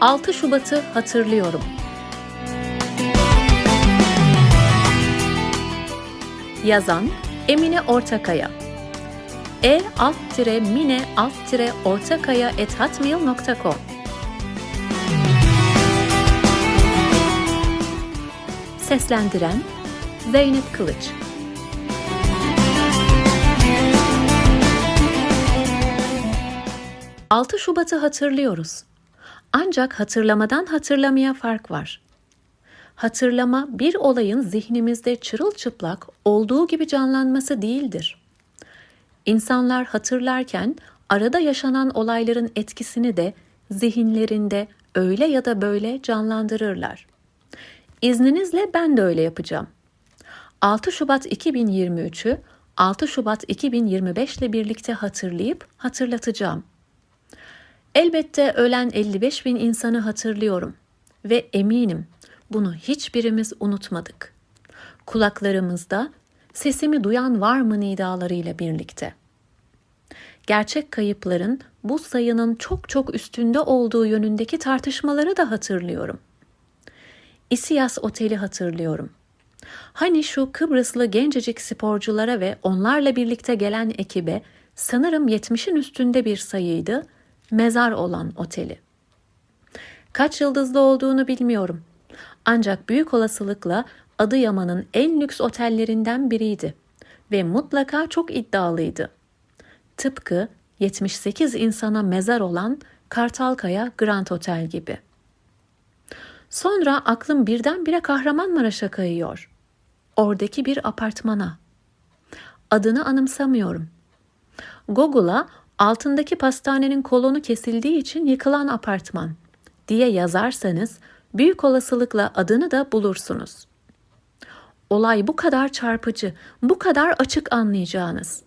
6 Şubat'ı hatırlıyorum. Yazan Emine Ortakaya e alt tire mine alt tire ortakaya et hotmail.com Seslendiren Zeynep Kılıç 6 Şubat'ı hatırlıyoruz. Ancak hatırlamadan hatırlamaya fark var. Hatırlama bir olayın zihnimizde çırılçıplak olduğu gibi canlanması değildir. İnsanlar hatırlarken arada yaşanan olayların etkisini de zihinlerinde öyle ya da böyle canlandırırlar. İzninizle ben de öyle yapacağım. 6 Şubat 2023'ü 6 Şubat 2025 ile birlikte hatırlayıp hatırlatacağım. Elbette ölen 55 bin insanı hatırlıyorum ve eminim bunu hiçbirimiz unutmadık. Kulaklarımızda sesimi duyan var mı nidalarıyla birlikte. Gerçek kayıpların bu sayının çok çok üstünde olduğu yönündeki tartışmaları da hatırlıyorum. İsiyas Oteli hatırlıyorum. Hani şu Kıbrıslı gencecik sporculara ve onlarla birlikte gelen ekibe sanırım 70'in üstünde bir sayıydı mezar olan oteli. Kaç yıldızlı olduğunu bilmiyorum. Ancak büyük olasılıkla Adıyaman'ın en lüks otellerinden biriydi ve mutlaka çok iddialıydı. Tıpkı 78 insana mezar olan Kartalkaya Grand Otel gibi. Sonra aklım birdenbire Kahramanmaraş'a kayıyor. Oradaki bir apartmana. Adını anımsamıyorum. Google'a altındaki pastanenin kolonu kesildiği için yıkılan apartman diye yazarsanız büyük olasılıkla adını da bulursunuz. Olay bu kadar çarpıcı, bu kadar açık anlayacağınız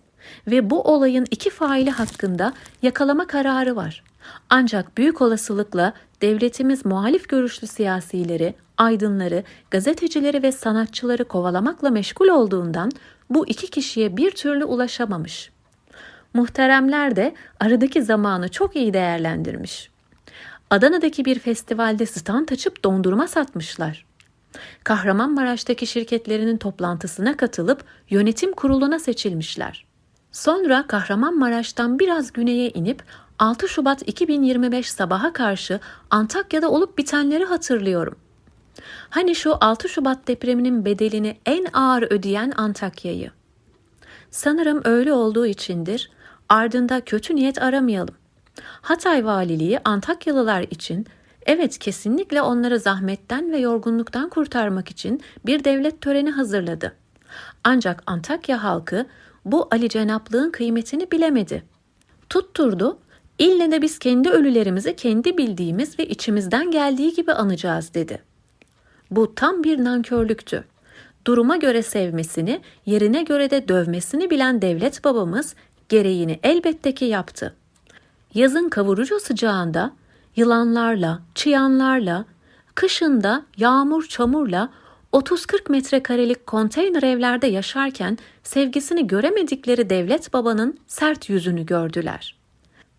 ve bu olayın iki faili hakkında yakalama kararı var. Ancak büyük olasılıkla devletimiz muhalif görüşlü siyasileri, aydınları, gazetecileri ve sanatçıları kovalamakla meşgul olduğundan bu iki kişiye bir türlü ulaşamamış. Muhteremler de aradaki zamanı çok iyi değerlendirmiş. Adana'daki bir festivalde stand açıp dondurma satmışlar. Kahramanmaraş'taki şirketlerinin toplantısına katılıp yönetim kuruluna seçilmişler. Sonra Kahramanmaraş'tan biraz güneye inip 6 Şubat 2025 sabaha karşı Antakya'da olup bitenleri hatırlıyorum. Hani şu 6 Şubat depreminin bedelini en ağır ödeyen Antakya'yı. Sanırım öyle olduğu içindir ardında kötü niyet aramayalım. Hatay Valiliği Antakyalılar için evet kesinlikle onları zahmetten ve yorgunluktan kurtarmak için bir devlet töreni hazırladı. Ancak Antakya halkı bu Ali Cenaplığın kıymetini bilemedi. Tutturdu, ille de biz kendi ölülerimizi kendi bildiğimiz ve içimizden geldiği gibi anacağız dedi. Bu tam bir nankörlüktü. Duruma göre sevmesini, yerine göre de dövmesini bilen devlet babamız gereğini elbette ki yaptı. Yazın kavurucu sıcağında yılanlarla, çıyanlarla, kışında yağmur çamurla 30-40 metrekarelik konteyner evlerde yaşarken sevgisini göremedikleri devlet babanın sert yüzünü gördüler.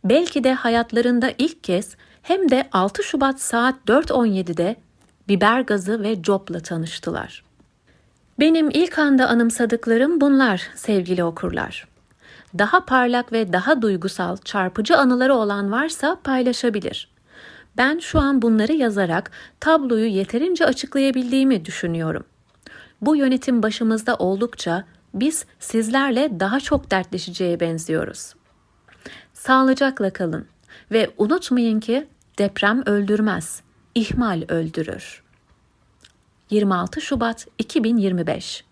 Belki de hayatlarında ilk kez hem de 6 Şubat saat 4.17'de biber gazı ve copla tanıştılar. Benim ilk anda anımsadıklarım bunlar sevgili okurlar daha parlak ve daha duygusal, çarpıcı anıları olan varsa paylaşabilir. Ben şu an bunları yazarak tabloyu yeterince açıklayabildiğimi düşünüyorum. Bu yönetim başımızda oldukça biz sizlerle daha çok dertleşeceğe benziyoruz. Sağlıcakla kalın ve unutmayın ki deprem öldürmez, ihmal öldürür. 26 Şubat 2025